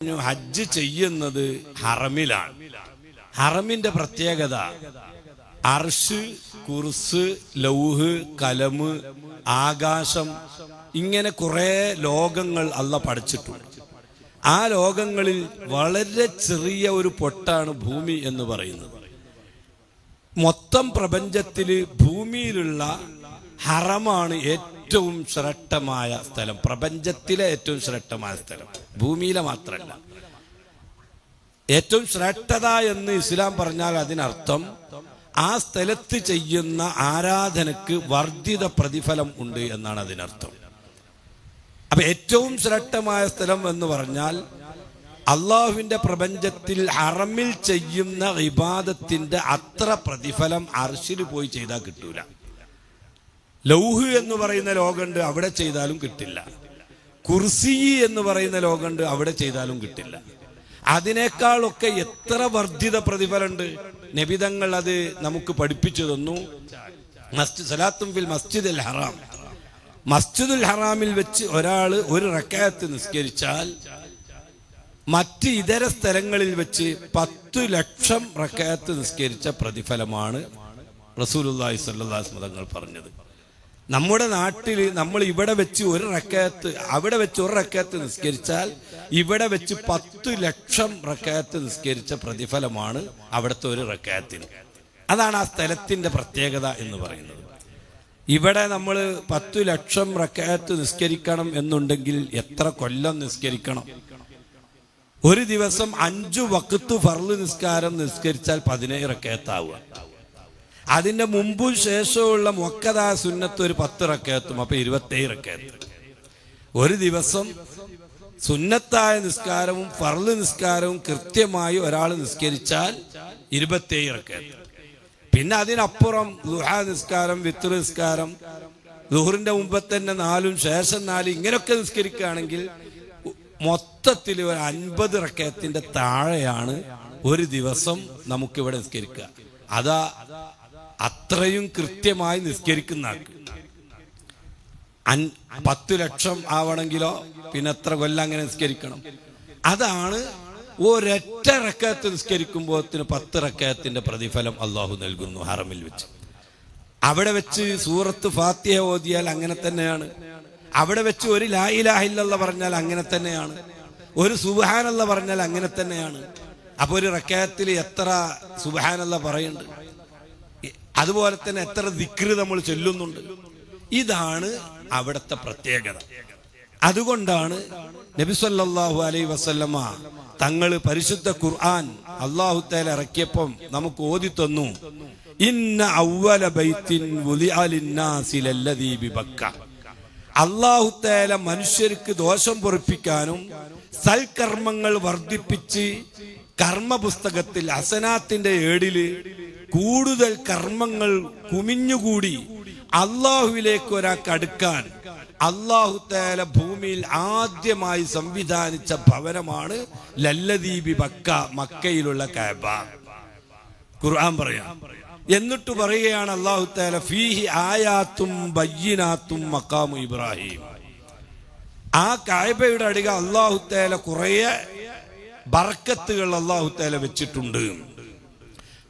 ഹജ്ജ് ചെയ്യുന്നത് ഹറമിലാണ്. ഹറമിന്റെ പ്രത്യേകത അർഷ് കുർസ് ലൗഹ് കലമ് ആകാശം ഇങ്ങനെ കുറെ ലോകങ്ങൾ അല്ല പഠിച്ചിട്ടുണ്ട് ആ ലോകങ്ങളിൽ വളരെ ചെറിയ ഒരു പൊട്ടാണ് ഭൂമി എന്ന് പറയുന്നത്. മൊത്തം പ്രപഞ്ചത്തിൽ ഭൂമിയിലുള്ള ഹറമാണ് ഏറ്റവും ശ്രേഷ്ഠമായ സ്ഥലം. പ്രപഞ്ചത്തിലെ ഏറ്റവും ശ്രേഷ്ഠമായ സ്ഥലം. ഭൂമിയിലെ മാത്രമല്ല ഏറ്റവും ശ്രേഷ്ഠത എന്ന് ഇസ്ലാം പറഞ്ഞാൽ അതിനർത്ഥം ആ സ്ഥലത്ത് ചെയ്യുന്ന ആരാധനക്ക് വർദ്ധിത പ്രതിഫലം ഉണ്ട് എന്നാണ് അതിനർത്ഥം. അപ്പൊ ഏറ്റവും ശ്രേഷ്ഠമായ സ്ഥലം എന്ന് പറഞ്ഞാൽ അള്ളാഹുവിന്റെ പ്രപഞ്ചത്തിൽ അറമിൽ ചെയ്യുന്ന ഇബാദത്തിന്റെ അത്ര പ്രതിഫലം അർഷിൽ പോയി ചെയ്താൽ കിട്ടൂല. ലൗഹ് എന്ന് പറയുന്ന ലോകമുണ്ട് അവിടെ ചെയ്താലും കിട്ടില്ല. കുർസി എന്ന് പറയുന്ന ലോകമുണ്ട് അവിടെ ചെയ്താലും കിട്ടില്ല. അതിനേക്കാളൊക്കെ എത്ര വർദ്ധിത പ്രതിഫലമുണ്ട്? നബിതങ്ങൾ അത് നമുക്ക് പഠിപ്പിച്ചു തന്നു. മസ്ജിദ് സലാത്തും മസ്ജിദ് അൽ ഹറാം. മസ്ജിദുൽ ഹറാമിൽ വെച്ച് ഒരാൾ ഒരു റക്കായത്ത് നിസ്കരിച്ചാൽ മറ്റ് ഇതര സ്ഥലങ്ങളിൽ വെച്ച് പത്തു ലക്ഷം റക്കായത്ത് നിസ്കരിച്ച പ്രതിഫലമാണ് റസൂലുല്ലാഹി സ്വല്ലല്ലാഹു മതങ്ങൾ പറഞ്ഞത്. നമ്മുടെ നാട്ടിൽ നമ്മൾ ഇവിടെ വെച്ച് ഒരു റക്കയത്ത് അവിടെ വെച്ച് ഒരു റക്കയത്ത് നിസ്കരിച്ചാൽ ഇവിടെ വെച്ച് പത്ത് ലക്ഷം റക്കയത്ത് നിസ്കരിച്ച പ്രതിഫലമാണ് അവിടുത്തെ ഒരു റക്കയത്തിന്. അതാണ് ആ സ്ഥലത്തിന്റെ പ്രത്യേകത എന്ന് പറയുന്നത്. ഇവിടെ നമ്മൾ പത്തു ലക്ഷം റക്കയത്ത് നിസ്കരിക്കണം എന്നുണ്ടെങ്കിൽ എത്ര കൊല്ലം നിസ്കരിക്കണം? ഒരു ദിവസം അഞ്ചു വക്കത്ത് ഫർൾ നിസ്കാരം നിസ്കരിച്ചാൽ പതിനേഴ് റക്കയത്താവുക. അതിന്റെ മുമ്പും ശേഷമുള്ള മൊക്കതാ സുന്നത്ത് ഒരു പത്ത് റക്കയത്തും അപ്പൊ ഇരുപത്തേഴ് റക്കയത്ത് ഒരു ദിവസം സുന്നത്തായ നിസ്കാരവും ഫർൾ നിസ്കാരവും കൃത്യമായി ഒരാൾ നിസ്കരിച്ചാൽ ഇരുപത്തേഴ് റക്കയത്ത് പിന്നെ അതിനപ്പുറം ദുഹാ നിസ്കാരം വിത്ത് നിസ്കാരം ദുഹറിന്റെ മുമ്പ് തന്നെ നാലും ശേഷം നാലും ഇങ്ങനെയൊക്കെ നിസ്കരിക്കുകയാണെങ്കിൽ മൊത്തത്തിൽ ഒരു അൻപത് റക്കയത്തിന്റെ താഴെയാണ് ഒരു ദിവസം നമുക്കിവിടെ നിസ്കരിക്കുക. അതാ അത്രയും കൃത്യമായി നിസ്കരിക്കുന്ന ആൾക്ക്. പത്ത് ലക്ഷം ആവണമെങ്കിലോ പിന്നെ എത്ര കൊല്ലം അങ്ങനെ നിസ്കരിക്കണം. അതാണ് ഒരൊറ്റ റക്കയത്ത് നിസ്കരിക്കുമ്പോൾ പത്ത് റക്കയത്തിന്റെ പ്രതിഫലം അള്ളാഹു നൽകുന്നു ഹറമിൽ വെച്ച്. അവിടെ വെച്ച് സൂറത്ത് ഫാത്തിഹ ഓതിയാൽ അങ്ങനെ തന്നെയാണ്. അവിടെ വെച്ച് ഒരു ലാ ഇലാഹ ഇല്ലല്ലാഹ് പറഞ്ഞാൽ അങ്ങനെ തന്നെയാണ്. ഒരു സുബഹാനല്ല പറഞ്ഞാൽ അങ്ങനെ തന്നെയാണ്. അപ്പൊ ഒരു റക്കയത്തിൽ എത്ര സുബഹാനല്ല പറയുന്നുണ്ട്? അതുപോലെ തന്നെ എത്ര ദിക്രി നമ്മൾ ചൊല്ലുന്നുണ്ട്. ഇതാണ് അവിടുത്തെ പ്രത്യേകത. അതുകൊണ്ടാണ് നബി സല്ലല്ലാഹു അലൈഹി വസല്ലമ തങ്ങൾ പരിശുദ്ധ ഖുർആൻ അള്ളാഹു തേൽ ഇറക്കിയപ്പം നമുക്ക് ഓതി തന്നു. ഇന്ന അവ്വല ബൈത്തിൻ അള്ളാഹു തേല മനുഷ്യർക്ക് ദോഷം പൊറിപ്പിക്കാനും സൽക്കർമ്മങ്ങൾ വർദ്ധിപ്പിച്ച് കർമ്മപുസ്തകത്തിൽ ഹസനാത്തിന്റെ ഏടിൽ കൂടുതൽ കർമ്മങ്ങൾ കുമിഞ്ഞുകൂടി അള്ളാഹുവിലേക്ക് ഒരാൾക്ക് അടുക്കാൻ അള്ളാഹു തേല ഭൂമിയിൽ ആദ്യമായി സംവിധാനിച്ച ഭവനമാണ് ലല്ലദീപി ബക്ക മക്കയിലുള്ള കാബ. ഖുർആൻ പറയാം. എന്നിട്ട് പറയുകയാണ് അള്ളാഹു തേല ഫീഹി ആയാത്തും ബയ്യനാത്തും മക്കാമു ഇബ്രാഹിം. ആ കായബയുടെ അടിക അള്ളാഹു തേല കുറേ ബർക്കത്തുകൾ അള്ളാഹു തേല വെച്ചിട്ടുണ്ട്.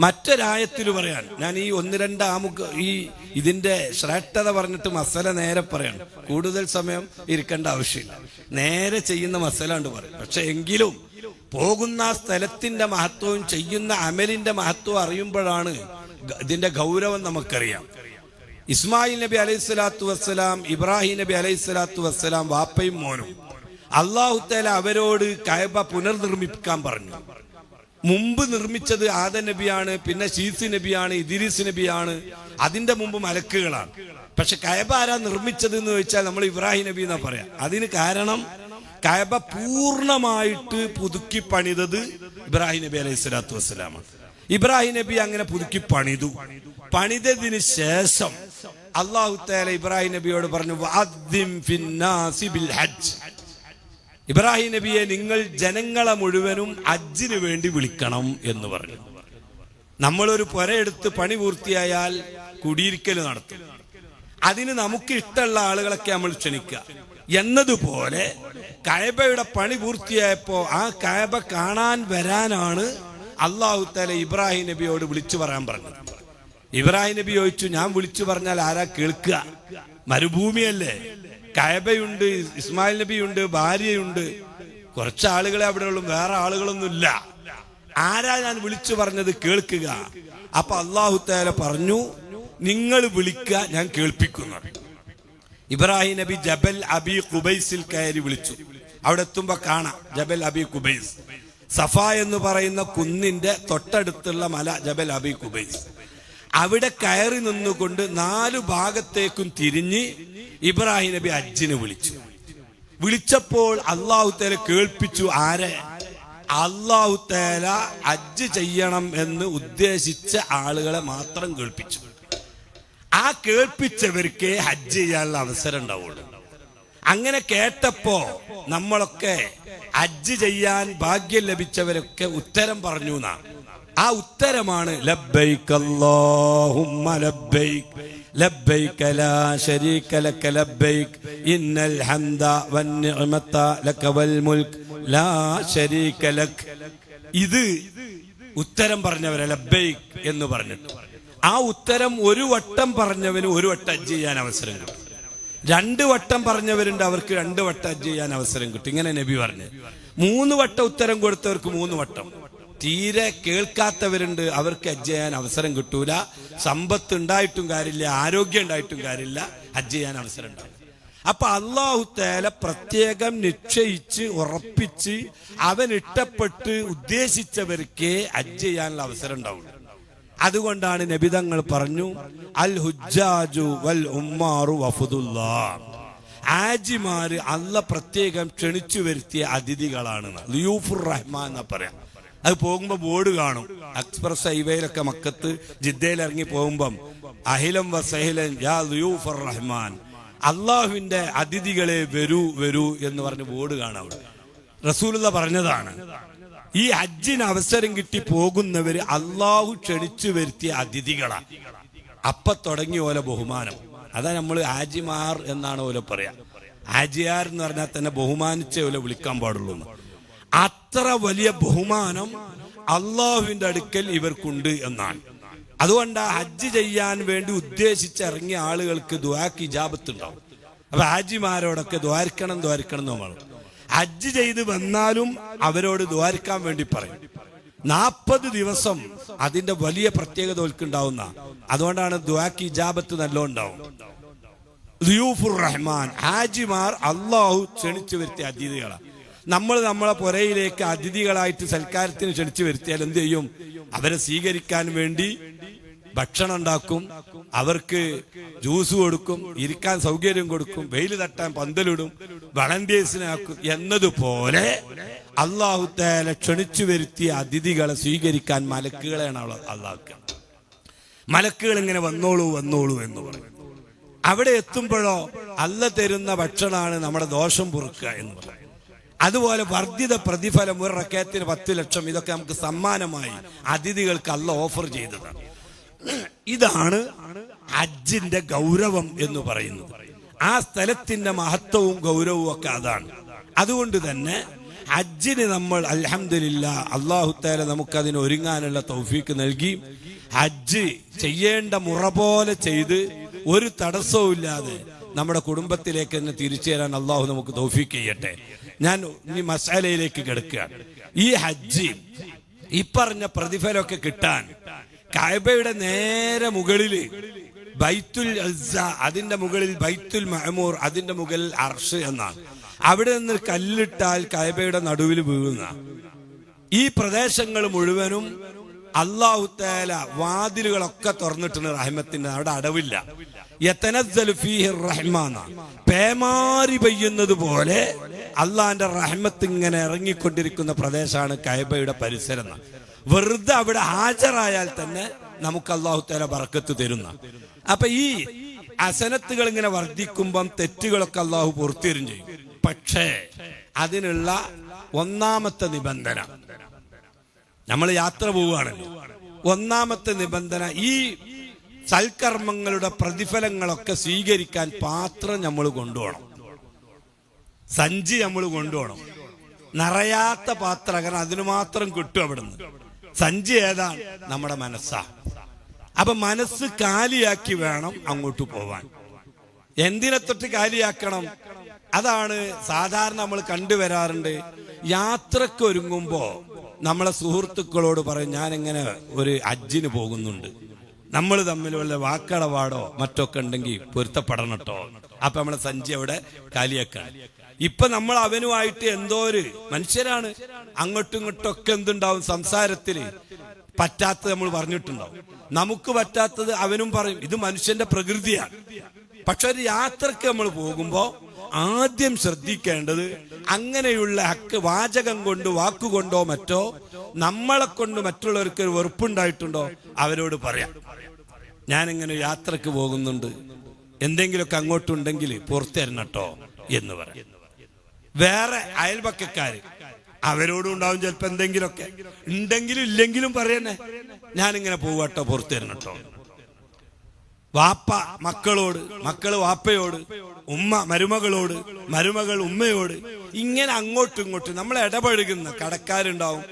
മറ്റൊരായത്തിൽ പറയാൻ. ഞാൻ ഈ ഒന്ന് രണ്ട് ആമുഖ ഈ ഇതിന്റെ ശ്രേഷ്ഠത പറഞ്ഞിട്ട് മസല നേരെ പറയണം. കൂടുതൽ സമയം ഇരിക്കേണ്ട ആവശ്യമില്ല. നേരെ ചെയ്യുന്ന മസലാണ്ട് പറയും. പക്ഷെ എങ്കിലും പോകുന്ന സ്ഥലത്തിന്റെ മഹത്വവും ചെയ്യുന്ന അമലിന്റെ മഹത്വവും അറിയുമ്പോഴാണ് ഇതിന്റെ ഗൗരവം നമുക്കറിയാം. ഇസ്മായിൽ നബി അലൈഹി സ്വലാത്തു വസ്സലാം ഇബ്രാഹിം നബി അലൈഹി സ്വലാത്തു വസ്സലാം വാപ്പയും മോനും. അള്ളാഹുത്തേല അവരോട് കയബ പുനർനിർമ്മിക്കാൻ പറഞ്ഞു. മുമ്പ് നിർമ്മിച്ചത് ആദ നബിയാണ് പിന്നെ ഷീസ് നബിയാണ് ഇദിരീസ് നബിയാണ്. അതിന്റെ മുമ്പ് മലക്കുകളാണ്. പക്ഷെ കയബ ആരാ നിർമ്മിച്ചത് എന്ന് ചോദിച്ചാൽ നമ്മൾ ഇബ്രാഹിം നബി എന്നാ പറയാം. അതിന് കാരണം കയബ പൂർണമായിട്ട് പുതുക്കി പണിതത് ഇബ്രാഹിം നബി അലൈഹി സ്വലാത്തു വസ്സലാമാണ്. ഇബ്രാഹിം നബി അങ്ങനെ പുതുക്കി പണിതു. പണിതതിന് ശേഷം അള്ളാഹു തആല ഇബ്രാഹിം നബിയോട് പറഞ്ഞു "വഅദ്ദിം ഫിന്നാസി ബിൽ ഹജ്ജ്. ഇബ്രാഹിം നബിയെ നിങ്ങൾ ജനങ്ങളെ മുഴുവനും അജ്ജിന് വേണ്ടി വിളിക്കണം എന്ന് പറഞ്ഞു. നമ്മളൊരു പുരയെടുത്ത് പണി പൂർത്തിയായാൽ കുടിയിരിക്കൽ നടത്തും. അതിന് നമുക്ക് ഇഷ്ടമുള്ള ആളുകളൊക്കെ നമ്മൾ ക്ഷണിക്കുക. എന്നതുപോലെ കഴബയുടെ പണി പൂർത്തിയായപ്പോ ആ കഴബ കാണാൻ വരാനാണ് അള്ളാഹു തല ഇബ്രാഹിം നബിയോട് വിളിച്ചു പറയാൻ പറഞ്ഞത്. ഇബ്രാഹിം നബി ചോദിച്ചു ഞാൻ വിളിച്ചു പറഞ്ഞാൽ ആരാ കേൾക്കുക? മരുഭൂമിയല്ലേ. കയബയുണ്ട് ഇസ്മായിൽ നബിയുണ്ട് ഭാര്യയുണ്ട്. കുറച്ച് ആളുകളെ അവിടെ ഉള്ളൂ വേറെ ആളുകളൊന്നുമില്ല. ആരാ ഞാൻ വിളിച്ചു പറഞ്ഞത് കേൾക്കുക? അപ്പൊ അള്ളാഹു താല പറഞ്ഞു നിങ്ങൾ വിളിക്കുക ഞാൻ കേൾപ്പിക്കുന്നു. ഇബ്രാഹിം നബി ജബൽ അബി കുബൈസിൽ കയറി വിളിച്ചു. അവിടെ എത്തുമ്പോ കാണാം ജബൽ അബി കുബൈസ് സഫ എന്ന് പറയുന്ന കുന്നിന്റെ തൊട്ടടുത്തുള്ള മല ജബൽ അബി കുബൈസ് അവിടെ കയറി നിന്നുകൊണ്ട് നാലു ഭാഗത്തേക്കും തിരിഞ്ഞ് ഇബ്രാഹിം നബി അജ്ജിനെ വിളിച്ചു. വിളിച്ചപ്പോൾ അള്ളാഹു തേല കേൾപ്പിച്ചു ആരെ? അള്ളാഹു തേല അജ്ജ് ചെയ്യണം എന്ന് ഉദ്ദേശിച്ച ആളുകളെ മാത്രം കേൾപ്പിച്ചു. ആ കേൾപ്പിച്ചവർക്ക് ഹജ്ജ് ചെയ്യാനുള്ള അവസരം ഉണ്ടാവുള്ളൂ. അങ്ങനെ കേട്ടപ്പോ നമ്മളൊക്കെ ഹജ്ജ് ചെയ്യാൻ ഭാഗ്യം ലഭിച്ചവരൊക്കെ ഉത്തരം പറഞ്ഞു എന്നാ ആ ഉത്തരമാണ് അല്ലാഹുമ്മ ഇത് ഉത്തരം പറഞ്ഞവരെ ലബ്ബൈക് എന്ന് പറഞ്ഞിട്ട്. ആ ഉത്തരം ഒരു വട്ടം പറഞ്ഞവന് ഒരു വട്ടം അജ് ചെയ്യാൻ അവസരം കിട്ടും. രണ്ട് വട്ടം പറഞ്ഞവരുണ്ട് അവർക്ക് രണ്ട് വട്ടം അജ് ചെയ്യാൻ അവസരം കിട്ടും. ഇങ്ങനെ നബി പറഞ്ഞു. മൂന്ന് വട്ടം ഉത്തരം കൊടുത്തവർക്ക് മൂന്ന് വട്ടം. തീരെ കേൾക്കാത്തവരുണ്ട്. അവർക്ക് ഹജ്ജ് ചെയ്യാൻ അവസരം കിട്ടൂല. സമ്പത്ത് ഉണ്ടായിട്ടും കാര്യമില്ല ആരോഗ്യം ഉണ്ടായിട്ടും കാര്യമില്ല. ഹജ്ജ് ചെയ്യാൻ അവസരം ഉണ്ടാവില്ല അപ്പൊ അള്ളാഹു തേല പ്രത്യേകം നിശ്ചയിച്ച് ഉറപ്പിച്ച് അവൻ ഇഷ്ടപ്പെട്ട് ഉദ്ദേശിച്ചവർക്ക് ഹജ്ജ് ചെയ്യാനുള്ള അവസരം ഉണ്ടാവുള്ളൂ. അതുകൊണ്ടാണ് നബിതങ്ങൾ പറഞ്ഞു അൽ ഹുജാജു വൽ ഉമ്മാറു വഫുദുല്ലാ. ആജിമാര് അല്ല പ്രത്യേകം ക്ഷണിച്ചു വരുത്തിയ അതിഥികളാണ് ലിയൂഫുർ റഹ്മാൻ എന്നാ പറയാം. അത് പോകുമ്പോൾ ബോർഡ് കാണും. എക്സ്പ്രസ് ഹൈവേയിലൊക്കെ മക്കത്ത് ജിദ്ദയിൽ ഇറങ്ങി പോകുമ്പം അഹിലം വസഹിലൻ യാ റഹ്മാൻ. അള്ളാഹുവിന്റെ അതിഥികളെ വരൂ വരൂ എന്ന് പറഞ്ഞ് ബോർഡ് കാണാം റസൂലുള്ള പറഞ്ഞതാണ് ഈ ഹജ്ജിന് അവസരം കിട്ടി പോകുന്നവര് അള്ളാഹു ക്ഷണിച്ചു വരുത്തിയ അതിഥികളാണ് അപ്പൊ തുടങ്ങി ഓല ബഹുമാനം. അതാ നമ്മൾ ഹാജിമാർ എന്നാണ് ഓല പറയാ. ഹാജിയാർ എന്ന് പറഞ്ഞാൽ തന്നെ ബഹുമാനിച്ചേ ഓല വിളിക്കാൻ പാടുള്ളൂ. അത്ര വലിയ ബഹുമാനം അള്ളാഹുവിന്റെ അടുക്കൽ ഇവർക്കുണ്ട് എന്നാണ്. അതുകൊണ്ട് ഹജ്ജ് ചെയ്യാൻ വേണ്ടി ഉദ്ദേശിച്ചിറങ്ങിയ ആളുകൾക്ക് ദ്വാക്ക് ഇജാബത്ത് ഉണ്ടാവും അപ്പൊ ഹാജിമാരോടൊക്കെ ദ്വാരിക്കണം ദ്വാരിക്കണം നമ്മൾ ഹജ്ജ് ചെയ്ത് വന്നാലും അവരോട് ദ്വാരിക്കാൻ വേണ്ടി പറയും. നാൽപ്പത് ദിവസം അതിന്റെ വലിയ പ്രത്യേകത ഉണ്ടാവുന്ന അതുകൊണ്ടാണ് ദ്വാക്ക് ഇജാബത്ത് നല്ല ഉണ്ടാവും. റഹ്മാൻ ഹാജിമാർ അള്ളാഹു ക്ഷണിച്ചു വരുത്തിയ അതിഥികളാണ് നമ്മൾ നമ്മളെ പുരയിലേക്ക് അതിഥികളായിട്ട് സൽക്കാരത്തിന് ക്ഷണിച്ചു വരുത്തിയാൽ എന്ത് ചെയ്യും? അവരെ സ്വീകരിക്കാൻ വേണ്ടി ഭക്ഷണം ഉണ്ടാക്കും. അവർക്ക് ജ്യൂസ് കൊടുക്കും ഇരിക്കാൻ സൗകര്യം കൊടുക്കും വെയിൽ തട്ടാൻ പന്തലിടും വളണ്ടിയേഴ്സിനാക്കും എന്നതുപോലെ അള്ളാഹു തേല ക്ഷണിച്ചു വരുത്തിയ അതിഥികളെ സ്വീകരിക്കാൻ മലക്കുകളെയാണ് അവൾ മലക്കുകൾ ഇങ്ങനെ വന്നോളൂ വന്നോളൂ എന്ന് പറയും. അവിടെ എത്തുമ്പോഴോ അല്ല തരുന്ന ഭക്ഷണമാണ് നമ്മുടെ ദോഷം പൊറുക്കുക എന്ന് പറയും. അതുപോലെ വർദ്ധിത പ്രതിഫലം ഒരു റക്കയത്തിന് പത്ത് ലക്ഷം. ഇതൊക്കെ നമുക്ക് സമ്മാനമായി അതിഥികൾക്ക് അല്ല ഓഫർ ചെയ്തതാണ് ഇതാണ് ഹജ്ജിന്റെ ഗൗരവം എന്ന് പറയുന്നത്. ആ സ്ഥലത്തിന്റെ മഹത്വവും ഗൗരവവും ഒക്കെ അതാണ്. അതുകൊണ്ട് തന്നെ ഹജ്ജിന് നമ്മൾ അലഹമില്ല നമുക്ക് അതിന് ഒരുങ്ങാനുള്ള തൗഫീക്ക് നൽകി. ഹജ്ജ് ചെയ്യേണ്ട മുറ പോലെ ചെയ്ത് ഒരു തടസ്സവും ഇല്ലാതെ നമ്മുടെ കുടുംബത്തിലേക്ക് തന്നെ തിരിച്ചു തരാൻ അള്ളാഹു നമുക്ക് തൗഫീക്ക് ചെയ്യട്ടെ. ഞാൻ ഈ മസാലയിലേക്ക് കിടക്കുകയാണ്. ഈ ഹജ്ജി ഈ പറഞ്ഞ പ്രതിഫലമൊക്കെ കിട്ടാൻ കായബയുടെ നേരെ മുകളിൽ ബൈത്തുൽ അതിന്റെ മുകളിൽ ബൈത്തുൽ മഹമൂർ അതിന്റെ മുകളിൽ അർഷ് എന്നാണ്. അവിടെ നിന്ന് കല്ലിട്ടാൽ കായബയുടെ നടുവിൽ വീഴുന്ന. ഈ പ്രദേശങ്ങൾ മുഴുവനും അള്ളാഹുത്തേല വാതിലുകളൊക്കെ തുറന്നിട്ടുണ്ട് റഹ്മത്തിന്റെ അവിടെ അടവില്ല. പേമാരി പെയ്യുന്നത് പോലെ അള്ളാന്റെ റഹ്മത്ത് ഇങ്ങനെ ഇറങ്ങിക്കൊണ്ടിരിക്കുന്ന പ്രദേശമാണ് കൈബയുടെ പരിസരം. വെറുതെ അവിടെ ഹാജരായാൽ തന്നെ നമുക്ക് അള്ളാഹു തല ബറക്കത്ത് തരുന്ന. അപ്പൊ ഈ അസനത്തുകൾ ഇങ്ങനെ വർദ്ധിക്കുമ്പം തെറ്റുകളൊക്കെ അള്ളാഹു പൂർത്തീരും ചെയ്യും. പക്ഷേ അതിനുള്ള ഒന്നാമത്തെ നിബന്ധന. നമ്മൾ യാത്ര പോവുകയാണല്ലോ. ഒന്നാമത്തെ നിബന്ധന ഈ സൽക്കർമ്മങ്ങളുടെ പ്രതിഫലങ്ങളൊക്കെ സ്വീകരിക്കാൻ പാത്രം നമ്മൾ കൊണ്ടുപോകണം. സഞ്ചി നമ്മൾ കൊണ്ടുപോകണം. നിറയാത്ത പാത്രം കാരണം അതിന് മാത്രം കിട്ടും അവിടുന്ന്. സഞ്ചി ഏതാണ്? നമ്മുടെ മനസ്സാ. അപ്പൊ മനസ്സ് കാലിയാക്കി വേണം അങ്ങോട്ട് പോവാൻ. എന്തിനെ തൊട്ട് കാലിയാക്കണം? അതാണ് സാധാരണ നമ്മൾ കണ്ടുവരാറുണ്ട്. യാത്രയ്ക്ക് ഒരുങ്ങുമ്പോ നമ്മളെ സുഹൃത്തുക്കളോട് പറയും ഞാൻ ഇങ്ങനെ ഒരു അജ്ജിന് പോകുന്നുണ്ട്. നമ്മൾ തമ്മിലുള്ള വാക്കടപാടോ മറ്റൊക്കെ ഉണ്ടെങ്കിൽ പൊരുത്തപ്പെടണം കേട്ടോ അപ്പൊ നമ്മളെ സഞ്ചി അവിടെ കാലിയാക്കാണ്. ഇപ്പൊ നമ്മൾ അവനുമായിട്ട് എന്തോ ഒരു മനുഷ്യരാണ്. അങ്ങോട്ടും ഇങ്ങോട്ടും ഒക്കെ എന്തുണ്ടാവും? സംസാരത്തിൽ പറ്റാത്തത് നമ്മൾ പറഞ്ഞിട്ടുണ്ടാവും. നമുക്ക് പറ്റാത്തത് അവനും പറയും ഇത് മനുഷ്യന്റെ പ്രകൃതിയാണ്. പക്ഷെ ഒരു യാത്രയ്ക്ക് നമ്മൾ പോകുമ്പോ ആദ്യം ശ്രദ്ധിക്കേണ്ടത് അങ്ങനെയുള്ള ഹക്ക് വാചകം കൊണ്ട് വാക്കുകൊണ്ടോ മറ്റോ നമ്മളെ കൊണ്ട് മറ്റുള്ളവർക്ക് ഒരു വെറുപ്പുണ്ടായിട്ടുണ്ടോ? അവരോട് പറയാം. ഞാനിങ്ങനെ യാത്രയ്ക്ക് പോകുന്നുണ്ട്. എന്തെങ്കിലുമൊക്കെ അങ്ങോട്ടുണ്ടെങ്കിൽ പുറത്തരണം കേട്ടോ എന്ന് പറയാം. വേറെ അയൽപക്കക്കാര് അവരോടും ഉണ്ടാവും ചിലപ്പോ എന്തെങ്കിലുമൊക്കെ. ഉണ്ടെങ്കിലും ഇല്ലെങ്കിലും പറയണേ ഞാനിങ്ങനെ പോവാട്ടോ പുറത്തു തരണം കേട്ടോ വാപ്പ മക്കളോട് മക്കൾ വാപ്പയോട് ഉമ്മ മരുമകളോട് മരുമകൾ ഉമ്മയോട് ഇങ്ങനെ അങ്ങോട്ടും ഇങ്ങോട്ടും നമ്മൾ ഇടപഴകുന്ന കടക്കാരുണ്ടാവും.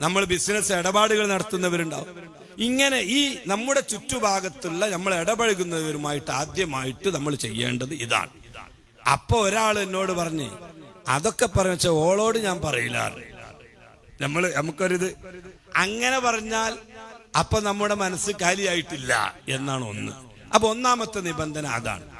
നമ്മൾ ബിസിനസ് ഇടപാടുകൾ നടത്തുന്നവരുണ്ടാവും. ഇങ്ങനെ ഈ നമ്മുടെ ചുറ്റുഭാഗത്തുള്ള നമ്മൾ ഇടപഴകുന്നവരുമായിട്ട് ആദ്യമായിട്ട് നമ്മൾ ചെയ്യേണ്ടത് ഇതാണ്. അപ്പൊ ഒരാൾ എന്നോട് പറഞ്ഞ് അതൊക്കെ പറഞ്ഞ ഓളോട് ഞാൻ പറയില്ല. നമ്മൾ നമുക്കൊരിത്. അങ്ങനെ പറഞ്ഞാൽ അപ്പൊ നമ്മുടെ മനസ്സ് കാലിയായിട്ടില്ല എന്നാണ് ഒന്ന്. അപ്പൊ ഒന്നാമത്തെ നിബന്ധന അതാണ്.